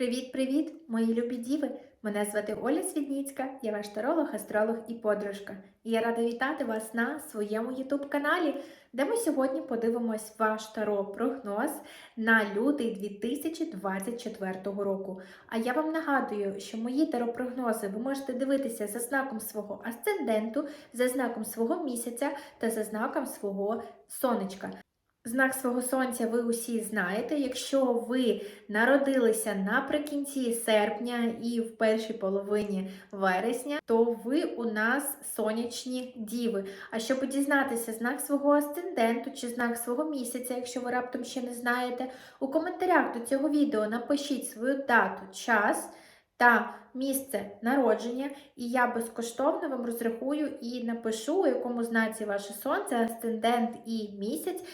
Привіт-привіт, мої любі діви! Мене звати Оля Свідніцька, я ваш таролог, астролог і подружка. І я рада вітати вас на своєму ютуб-каналі, де ми сьогодні подивимось ваш таро-прогноз на лютий 2024 року. А я вам нагадую, що мої таро-прогнози ви можете дивитися за знаком свого асценденту, за знаком свого місяця та за знаком свого сонечка. Знак свого сонця ви усі знаєте. Якщо ви народилися наприкінці серпня і в першій половині вересня, то ви у нас сонячні діви. А щоб дізнатися знак свого асценденту чи знак свого місяця, якщо ви раптом ще не знаєте, у коментарях до цього відео напишіть свою дату, час. Та місце народження, і я безкоштовно вам розрахую і напишу, у якому знаці ваше сонце, асцендент і місяць,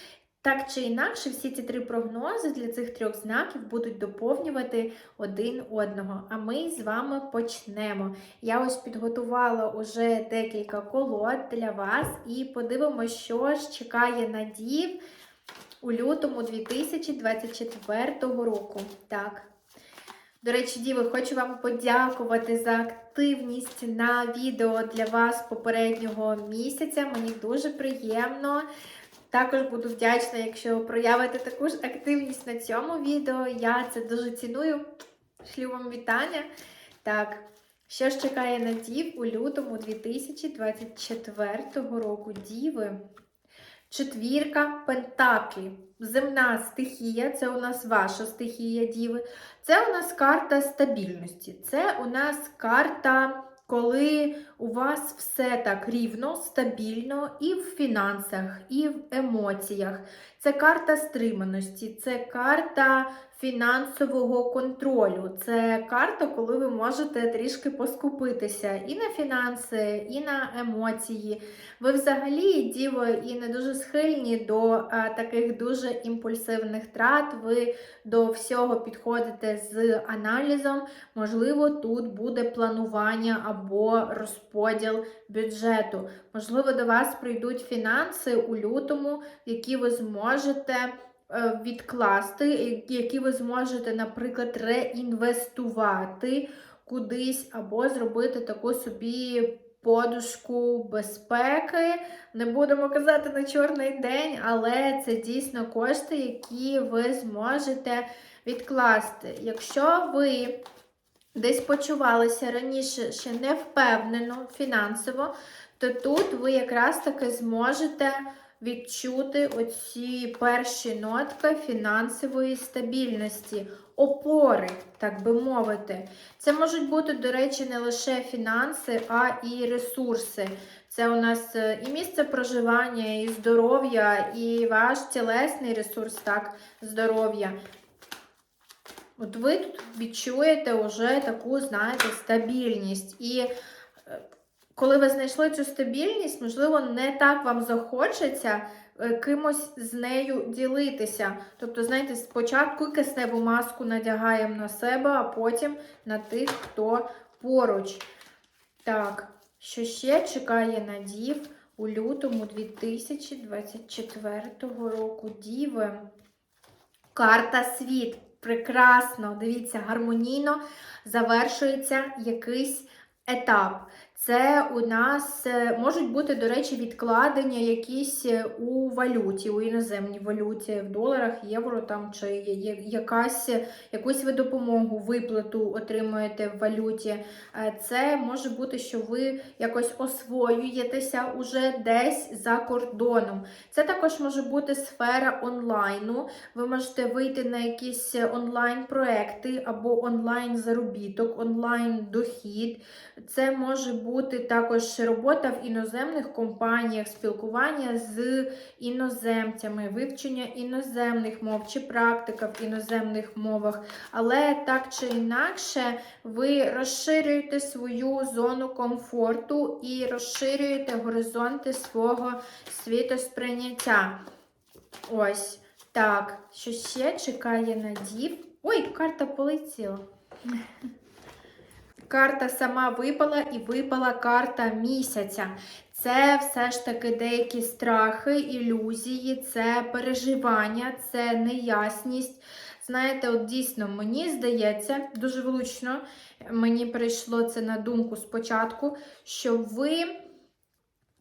так чи інакше, всі ці три прогнози для цих трьох знаків будуть доповнювати один одного. А ми з вами почнемо. Я ось підготувала уже декілька колод для вас і подивимося, що ж чекає надів у лютому 2024 року. Так. До речі, Діви, хочу вам подякувати за активність на відео для вас попереднього місяця. Мені дуже приємно. Також буду вдячна, якщо проявите таку ж активність на цьому відео. Я це дуже ціную. Шлю вам вітання. Так, що ж чекає на дів у лютому 2024 року Діви? Четвірка Пентаклів. Земна стихія, це у нас ваша стихія, Діви. Це у нас карта стабільності. Це у нас карта коли у вас все так рівно, стабільно і в фінансах, і в емоціях. Це карта стриманості, це карта фінансового контролю. Це карта, коли ви можете трішки поскупитися і на фінанси, і на емоції. Ви взагалі, діво, і не дуже схильні до а, таких дуже імпульсивних трат. Ви до всього підходите з аналізом. Можливо, тут буде планування або розподіл бюджету. Можливо, до вас прийдуть фінанси у лютому, які ви зможете. Е, відкласти, які ви зможете, наприклад, реінвестувати кудись, або зробити таку собі подушку безпеки. Не будемо казати на чорний день, але це дійсно кошти, які ви зможете відкласти. Якщо ви десь почувалися раніше ще не впевнено фінансово, то тут ви якраз таки зможете відчути оці перші нотки фінансової стабільності, опори, так би мовити. Це можуть бути, до речі, не лише фінанси, а і ресурси. Це у нас е, і місце проживання, і здоров'я, і ваш тілесний ресурс, так, здоров'я. От ви тут відчуєте вже таку, знаєте, стабільність. І коли ви знайшли цю стабільність, можливо, не так вам захочеться е, кимось з нею ділитися. Тобто, знаєте, спочатку кисневу маску надягаємо на себе, а потім на тих, хто поруч. Так, що ще чекає на дів у лютому 2024 року Діви? Карта світ. Прекрасно, дивіться, гармонійно завершується якийсь етап. Це у нас е, можуть бути, до речі, відкладення якісь е, у валюті, у іноземній валюті, в доларах, євро там, чи якась, якусь ви допомогу, виплату отримуєте в валюті. Е, це може бути, що ви якось освоюєтеся уже десь за кордоном. Це також може бути сфера онлайну. Ви можете вийти на якісь онлайн-проекти або онлайн-заробіток, онлайн-дохід. Це може бути також робота в іноземних компаніях, спілкування з іноземцями, вивчення іноземних мов чи практика в іноземних мовах. Але так чи інакше, ви розширюєте свою зону комфорту і розширюєте горизонти свого світосприйняття. Ось так. Що ще чекає на дів? Ой, карта полетіла. Карта сама випала і випала карта місяця. Це все ж таки деякі страхи, ілюзії, це переживання, це неясність. Знаєте, от дійсно, мені здається, дуже влучно мені прийшло це на думку спочатку, що ви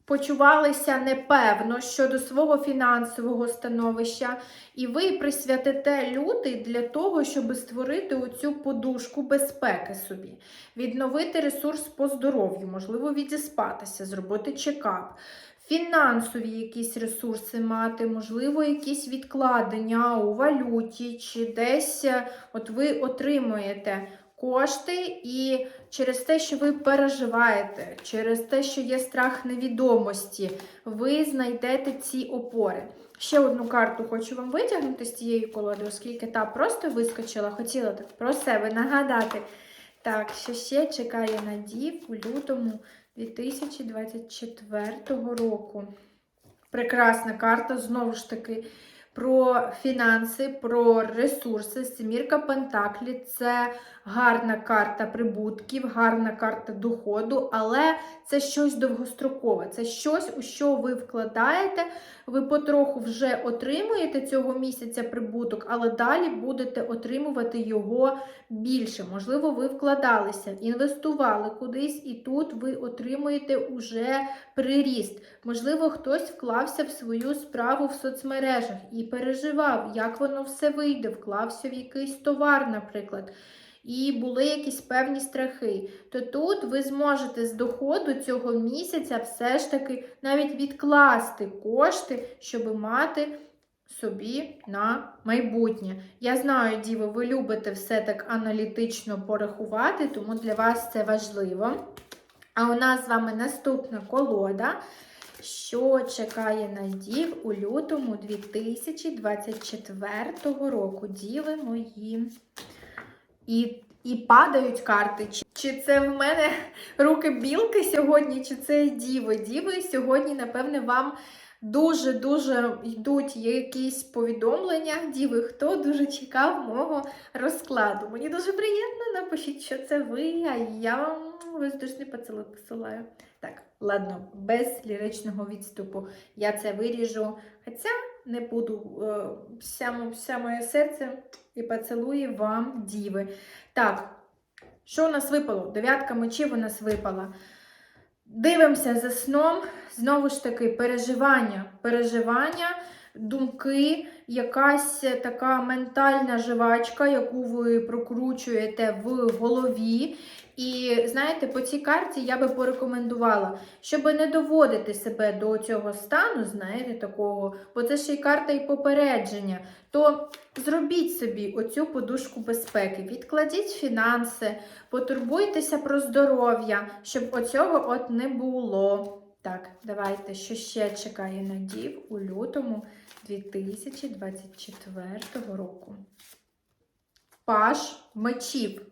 почувалися непевно щодо свого фінансового становища, і ви присвятите лютий для того, щоб створити оцю подушку безпеки собі, відновити ресурс по здоров'ю, можливо, відіспатися, зробити чекап. Фінансові якісь ресурси мати, можливо, якісь відкладення у валюті, чи десь е, от ви отримуєте кошти, і через те, що ви переживаєте, через те, що є страх невідомості, ви знайдете ці опори. Ще одну карту хочу вам витягнути з цієї колоди, оскільки та просто вискочила, хотіла так про себе нагадати. Так, що ще чекає надів у лютому 2024 року. Прекрасна карта, знову ж таки, про фінанси, про ресурси. Семірка Пентаклі це гарна карта прибутків, гарна карта доходу, але це щось довгострокове. Це щось, у що ви вкладаєте. Ви потроху вже отримуєте цього місяця прибуток, але далі будете отримувати його більше. Можливо, ви вкладалися, інвестували кудись, і тут ви отримуєте уже приріст. Можливо, хтось вклався в свою справу в соцмережах і переживав, як воно все вийде, вклався в якийсь товар, наприклад. І були якісь певні страхи, то тут ви зможете з доходу цього місяця все ж таки навіть відкласти кошти, щоб мати собі на майбутнє. Я знаю, Діво, ви любите все так аналітично порахувати, тому для вас це важливо. А у нас з вами наступна колода. Що чекає на дів у лютому 2024 року? Діви мої. І і падають карти. Чи, це в мене руки білки сьогодні, чи це діви? Діви сьогодні, напевне, вам дуже-дуже йдуть якісь повідомлення. Діви, хто дуже чекав мого розкладу. Мені дуже приємно, напишіть, що це ви, а я вам воздушний поцілунок посилаю. Так, ладно, без ліричного відступу. Я це виріжу. Хоча не буду е, вся, вся моє серце і поцілую вам діви. Так, що у нас випало? Дев'ятка мечів у нас випала. Дивимося за сном. Знову ж таки, переживання. Переживання, думки, якась така ментальна живачка, яку ви прокручуєте в голові. І знаєте, по цій карті я би порекомендувала, щоб не доводити себе до цього стану, знаєте, такого, бо це ще й карта і попередження, то зробіть собі оцю подушку безпеки, відкладіть фінанси, потурбуйтеся про здоров'я, щоб оцього от не було. Так, давайте, що ще чекає надів у лютому 2024 року. Паш мечів.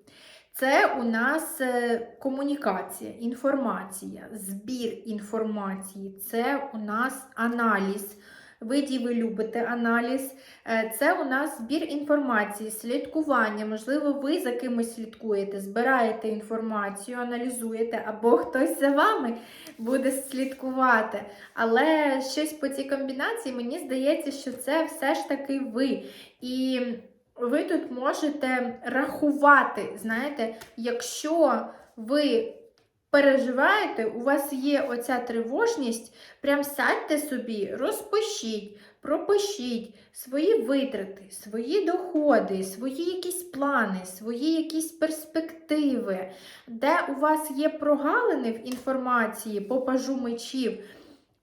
Це у нас е, комунікація, інформація, збір інформації, це у нас аналіз. Виді ви любите аналіз. Е, це у нас збір інформації, слідкування. Можливо, ви за кимось слідкуєте, збираєте інформацію, аналізуєте, або хтось за вами буде слідкувати. Але щось по цій комбінації, мені здається, що це все ж таки ви. І ви тут можете рахувати, знаєте, якщо ви переживаєте, у вас є оця тривожність, прям сядьте собі, розпишіть, пропишіть свої витрати, свої доходи, свої якісь плани, свої якісь перспективи, де у вас є прогалини в інформації по пажу мечів.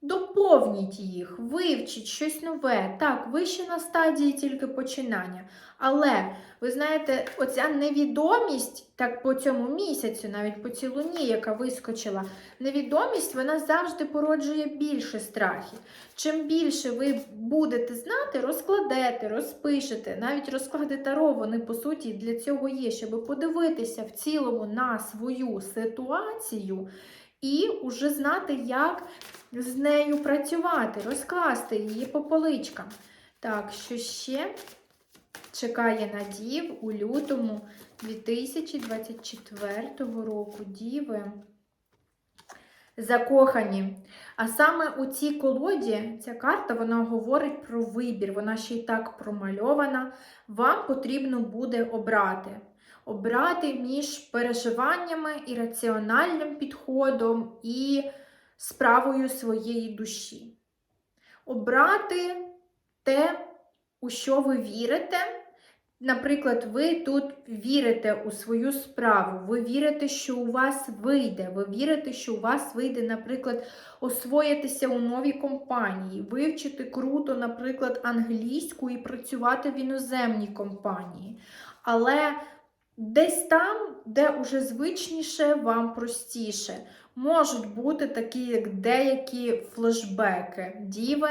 Доповніть їх, вивчіть щось нове. Так, ви ще на стадії тільки починання. Але, ви знаєте, оця невідомість, так по цьому місяцю, навіть по цій луні, яка вискочила, невідомість вона завжди породжує більше страхів. Чим більше ви будете знати, розкладете, розпишете, навіть розклади таро, вони, по суті, для цього є, щоб подивитися в цілому на свою ситуацію і вже знати, як з нею працювати, розкласти її по поличкам. Так, що ще чекає на дів у лютому 2024 року. Діви. закохані. А саме у цій колоді ця карта вона говорить про вибір, вона ще й так промальована. Вам потрібно буде обрати. Обрати між переживаннями і раціональним підходом і справою своєї душі. Обрати те, у що ви вірите. Наприклад, ви тут вірите у свою справу, ви вірите, що у вас вийде, ви вірите, що у вас вийде, наприклад, освоїтися у новій компанії, вивчити круто, наприклад, англійську і працювати в іноземній компанії. Але десь там, де уже звичніше, вам простіше. Можуть бути такі, як деякі флешбеки, діви.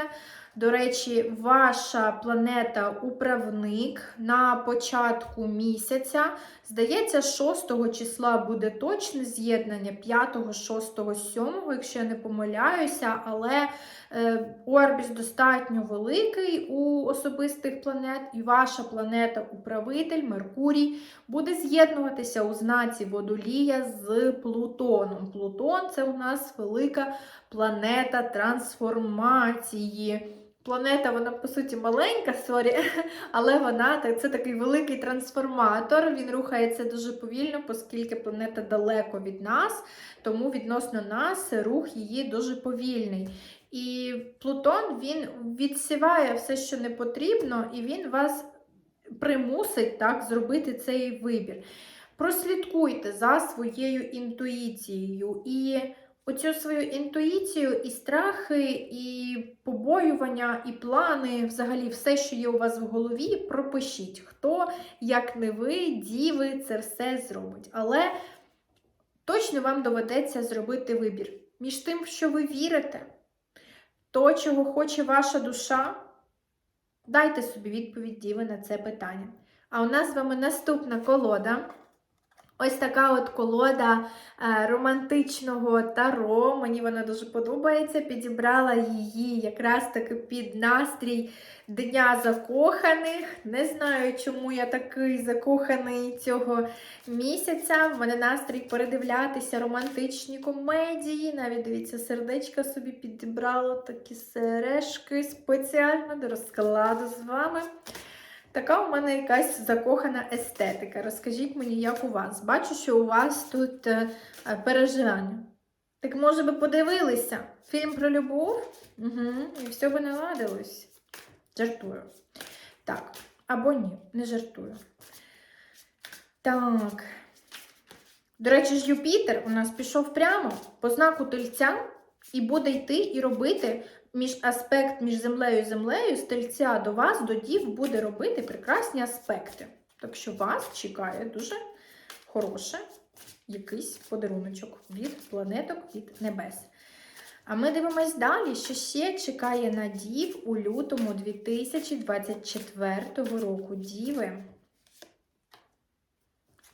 До речі, ваша планета-управник на початку місяця, здається, 6 числа буде точне з'єднання, 5, 6, 7, якщо я не помиляюся, але е, орбіс достатньо великий у особистих планет, і ваша планета-управитель Меркурій буде з'єднуватися у знаці водолія з Плутоном. Плутон це у нас велика планета трансформації. Планета, вона, по суті, маленька, сорі, але вона це такий великий трансформатор. Він рухається дуже повільно, оскільки планета далеко від нас, тому відносно нас рух її дуже повільний. І Плутон він відсіває все, що не потрібно, і він вас примусить так, зробити цей вибір. Прослідкуйте за своєю інтуїцією. І оцю свою інтуїцію, і страхи, і побоювання, і плани, взагалі, все, що є у вас в голові, пропишіть. Хто, як не ви, діви, це все зробить. Але точно вам доведеться зробити вибір між тим, що ви вірите, то, чого хоче ваша душа. Дайте собі відповідь Діви на це питання. А у нас з вами наступна колода. Ось така от колода е, романтичного таро. Мені вона дуже подобається. Підібрала її якраз таки під настрій Дня закоханих. Не знаю, чому я такий закоханий цього місяця. В мене настрій передивлятися романтичні комедії. Навіть дивіться, сердечка собі підібрала такі сережки спеціально до розкладу з вами. Така у мене якась закохана естетика. Розкажіть мені, як у вас? Бачу, що у вас тут е, переживання. Так, може би подивилися? Фільм про любов? Угу. І все би наладилось. Жартую. Так, або ні, не жартую. Так. До речі, ж Юпітер у нас пішов прямо по знаку тельця і буде йти і робити між аспект між землею і землею, з тельця до вас, до дів, буде робити прекрасні аспекти. Так що вас чекає дуже хороше якийсь подаруночок від планеток, від небес. А ми дивимось далі, що ще чекає на дів у лютому 2024 року. Діви.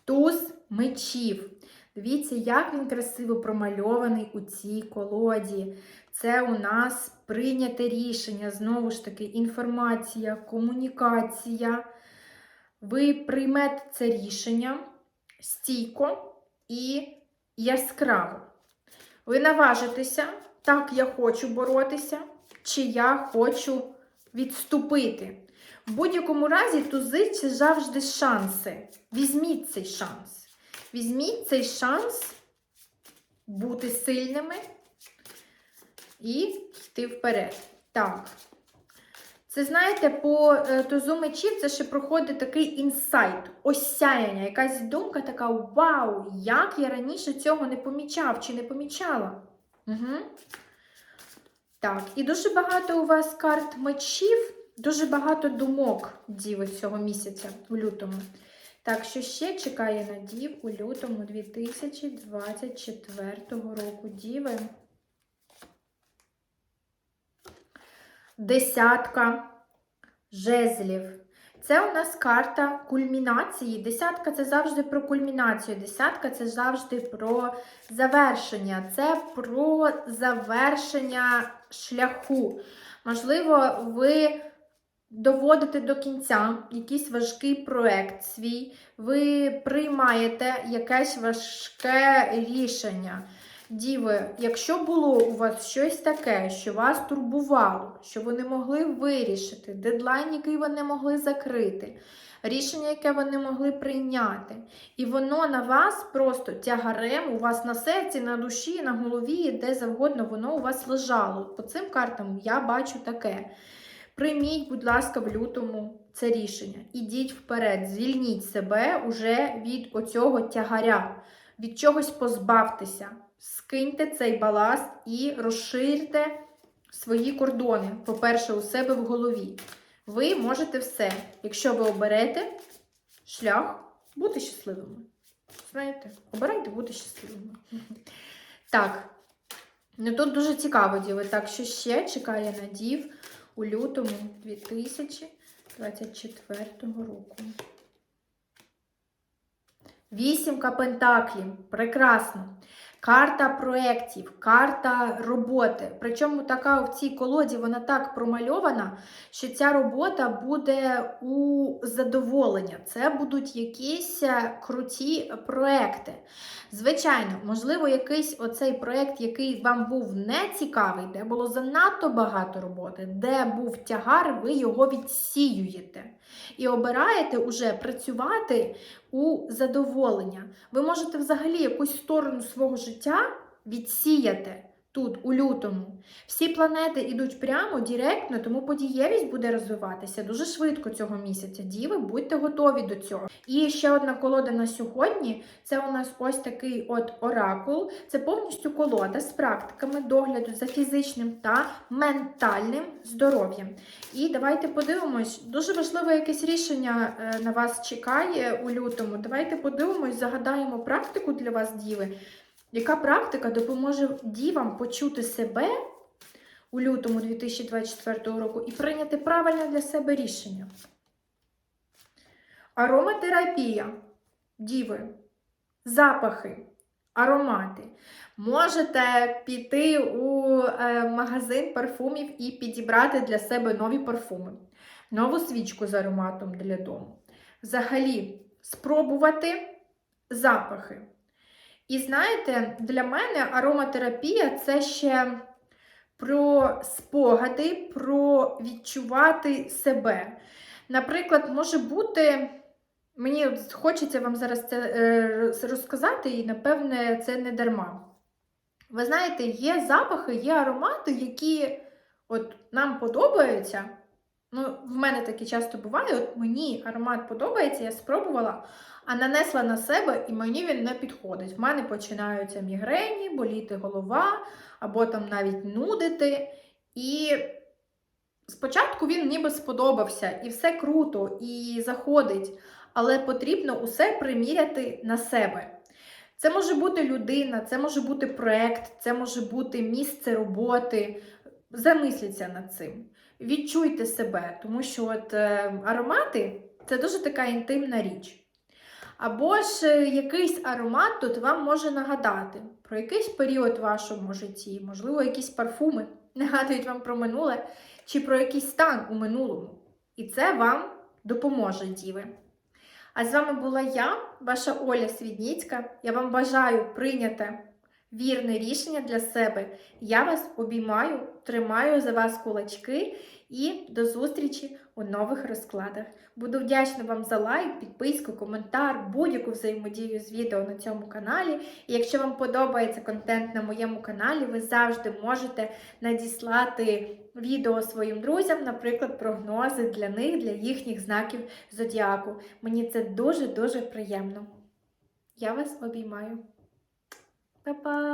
Туз мечів. Дивіться, як він красиво промальований у цій колоді. Це у нас прийняте рішення, знову ж таки, інформація, комунікація. Ви приймете це рішення стійко і яскраво. Ви наважитеся, так, я хочу боротися, чи я хочу відступити. В будь-якому разі тузи завжди шанси. Візьміть цей шанс. Візьміть цей шанс бути сильними і йти вперед. Так. Це, знаєте, по е, тузу мечів це ще проходить такий інсайт, осяяння, якась думка така: вау, як я раніше цього не помічав чи не помічала. Угу. Так, і дуже багато у вас карт мечів, дуже багато думок діви цього місяця у лютому. Так, що ще чекає на дів у лютому 2024 року Діви? Десятка жезлів. Це у нас карта кульмінації. Десятка це завжди про кульмінацію. Десятка це завжди про завершення. Це про завершення шляху. Можливо, ви доводите до кінця якийсь важкий проект свій, ви приймаєте якесь важке рішення. Діви, якщо було у вас щось таке, що вас турбувало, що ви не могли вирішити, дедлайн, який ви не могли закрити, рішення, яке ви не могли прийняти, і воно на вас просто тягарем, у вас на серці, на душі, на голові, де завгодно воно у вас лежало. По цим картам я бачу таке. Прийміть, будь ласка, в лютому це рішення. Ідіть вперед, звільніть себе уже від оцього тягаря, від чогось позбавтеся. Скиньте цей баласт і розширте свої кордони, по-перше, у себе в голові. Ви можете все, якщо ви оберете шлях бути щасливими. Знаєте, обирайте бути щасливими. Так, ну тут дуже цікаво, діви. Так, що ще чекає на дів у лютому 2024 року. Вісімка пентаклів. Прекрасно. Карта проєктів, карта роботи. Причому така в цій колоді вона так промальована, що ця робота буде у задоволення. Це будуть якісь е, круті проекти. Звичайно, можливо, якийсь оцей проєкт, який вам був не цікавий, де було занадто багато роботи, де був тягар, ви його відсіюєте. І обираєте уже працювати у задоволення. Ви можете взагалі якусь сторону свого життя відсіяти тут, у лютому. Всі планети йдуть прямо, директно, тому подієвість буде розвиватися дуже швидко цього місяця. Діви, будьте готові до цього. І ще одна колода на сьогодні це у нас ось такий от оракул. Це повністю колода з практиками догляду за фізичним та ментальним здоров'ям. І давайте подивимось, дуже важливе якесь рішення е, на вас чекає у лютому. Давайте подивимось, загадаємо практику для вас, діви. Яка практика допоможе дівам почути себе у лютому 2024 року і прийняти правильне для себе рішення? Ароматерапія, діви, запахи, аромати. Можете піти у е, магазин парфумів і підібрати для себе нові парфуми, нову свічку з ароматом для дому. Взагалі, спробувати запахи. І знаєте, для мене ароматерапія це ще про спогади, про відчувати себе. Наприклад, може бути, мені хочеться вам зараз це е, розказати, і, напевне, це не дарма. Ви знаєте, є запахи, є аромати, які от нам подобаються. Ну, в мене таке часто буває, от мені аромат подобається, я спробувала, а нанесла на себе, і мені він не підходить. В мене починаються мігрені, боліти голова, або там навіть нудити. І спочатку він ніби сподобався, і все круто, і заходить, але потрібно усе приміряти на себе. Це може бути людина, це може бути проект, це може бути місце роботи. Замисліться над цим. Відчуйте себе, тому що от е, аромати це дуже така інтимна річ. Або ж е, якийсь аромат тут вам може нагадати про якийсь період в вашому житті, можливо, якісь парфуми нагадують вам про минуле, чи про якийсь стан у минулому. І це вам допоможе, діви. А з вами була я, ваша Оля Свідніцька. Я вам бажаю прийняти вірне рішення для себе. Я вас обіймаю, тримаю за вас кулачки і до зустрічі у нових розкладах. Буду вдячна вам за лайк, підписку, коментар, будь-яку взаємодію з відео на цьому каналі. І якщо вам подобається контент на моєму каналі, ви завжди можете надіслати відео своїм друзям, наприклад, прогнози для них, для їхніх знаків зодіаку. Мені це дуже-дуже приємно. Я вас обіймаю. Па-па!